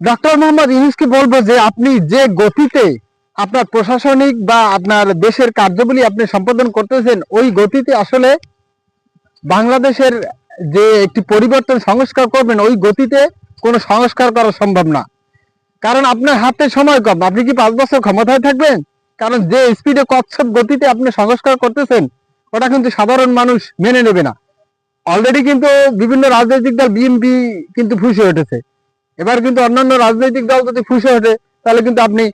Doctor Mohammad ইউনুসকে বলব যে আপনি যে গতিতে আপনার প্রশাসনিক বা আপনার দেশের কার্যবলী আপনি সম্পাদন করতেছেন, ওই গতিতে আসলে বাংলাদেশের যে একটি পরিবর্তন সংস্কার করবেন, ওই গতিতে কোনো সংস্কার করা সম্ভব না। কারণ আপনার হাতে সময় কম। আপনি কি পাঁচ বছর ক্ষমতায় থাকবেন? কারণ যে স্পিডে কচ্ছপ গতিতে আপনি সংস্কার করতেছেন, ওটা কিন্তু সাধারণ মানুষ মেনে নেবে না। অলরেডি কিন্তু বিভিন্ন রাজনৈতিক দল বিএনপি কিন্তু ফুসে উঠেছে। এবার কিন্তু অন্যান্য রাজনৈতিক দল যদি ফুসে ওঠে তাহলে কিন্তু আপনি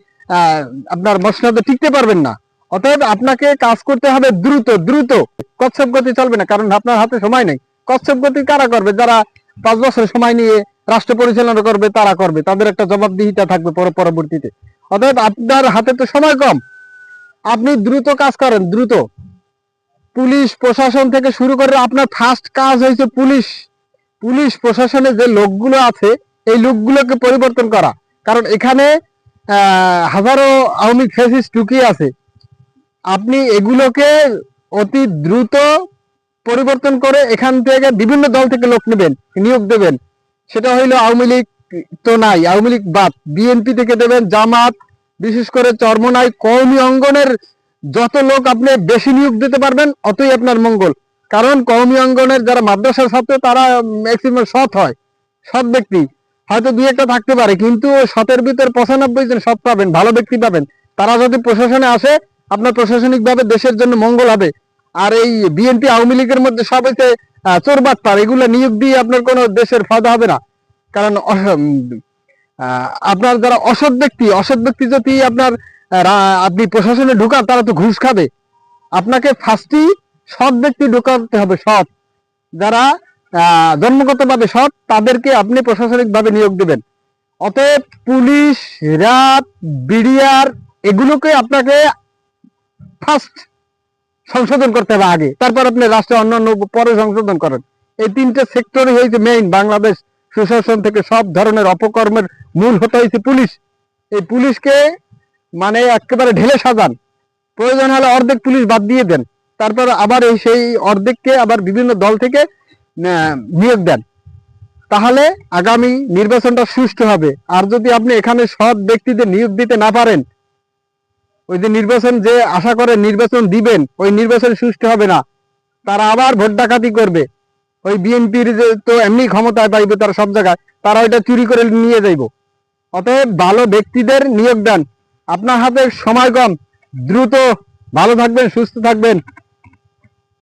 আপনার মসনদে টিকতে পারবেন না। অতএব আপনাকে কাজ করতে হবে দ্রুত দ্রুত। কচ্ছপ গতি চলবে না, কারণ আপনার হাতে সময় নেই। কচ্ছপ গতি কারা করবে? যারা পাঁচ বছর সময় নিয়ে রাষ্ট্র পরিচালনা করবে, তারা করবে। তাদের একটা জবাবদিহিতা থাকবে পরবর্তীতে। অতএব আপনার হাতে তো সময় কম। আপনি দ্রুত কাজ করেন, দ্রুত। পুলিশ, প্রশাসন থেকে শুরু করে আপনার ফার্স্ট কাজ হয়েছে পুলিশ। পুলিশ, প্রশাসনে যে লোকগুলো আছে এই লোকগুলোকে পরিবর্তন করা। কারণ এখানে হাজারো আওয়ামী ফেসিস টুকিয়ে আছে। আপনি এগুলোকে অতি দ্রুত পরিবর্তন করে এখান থেকে বিভিন্ন দল থেকে লোক নেবেন, নিয়োগ দেবেন। সেটা হইল আওয়ামী লীগ তো নাই, আওয়ামী লীগ বাদ। বিএনপি থেকে দেবেন জামাত, বিশেষ করে চরমনাই কৌমি অঙ্গনের যত লোক আপনি বেশি নিয়োগ দিতে পারবেন, অতই আপনার মঙ্গল। কারণ কৌমি অঙ্গনের যারা মাদ্রাসার ছাত্র, তারা ম্যাক্সিমাম সৎ হয়, সৎ ব্যক্তি। হয়তো দুই একটা থাকতে পারে, কিন্তু সতের ভিতর পঁচানব্বই জন সৎ পাবেন, ভালো ব্যক্তি পাবেন। তারা যদি প্রশাসনে আসে, আপনার প্রশাসনিক ভাবে দেশের জন্য মঙ্গল হবে। আর এই বিএনপি আওয়ামী লীগের মধ্যে সব হচ্ছে চোর বাটপার এগুলো নিয়োগ দিয়ে আপনার কোনো দেশের ফায়দা হবে না। কারণ আপনার যারা অসৎ ব্যক্তি অসৎ ব্যক্তি যদি আপনার আপনি প্রশাসনে ঢুকান, তারা তো ঘুষ খাবে। আপনাকে ফার্স্টই সৎ ব্যক্তি ঢুকাতে হবে, সৎ। যারা জন্মগতভাবে সৎ, তাদেরকে আপনি প্রশাসনিক ভাবে নিয়োগ দেবেন। অতএব পুলিশ র্যাব বিডিআর, এগুলোকে আপনাকে ফার্স্ট সংশোধন করতে হবে আগে। তারপর আপনি রাষ্ট্রে অন্যান্য পরে সংশোধন করেন। এই তিনটে সেক্টরই হয়েছে মেইন বাংলাদেশ সুশাসন থেকে সব ধরনের অপকর্মের মূল হতে হয়েছে পুলিশ। এই পুলিশকে মানে একেবারে ঢেলে সাজান। প্রয়োজন হলে অর্ধেক পুলিশ বাদ দিয়ে দেন। তারপর আবার এই সেই অর্ধেককে আবার বিভিন্ন দল থেকে নিয়োগ দেন। তাহলে আগামী নির্বাচনটা সুষ্ঠু হবে। আর যদি আপনি এখানে সৎ ব্যক্তিদের নিয়োগ দিতে না পারেন, ওই যে নির্বাচন যে আশা করে নির্বাচন দিবেন, ওই নির্বাচন সুষ্ঠু হবে না। তারা আবার ভোট ডাকাতি করবে। ওই বিএনপির যে তো এমনি ক্ষমতায় পাইবে তারা সব জায়গায়, তারা ওইটা চুরি করে নিয়ে যাইব। অতএব ভালো ব্যক্তিদের নিয়োগ দেন। আপনার হাতে সময় কম। দ্রুত ভালো থাকবেন, সুস্থ থাকবেন।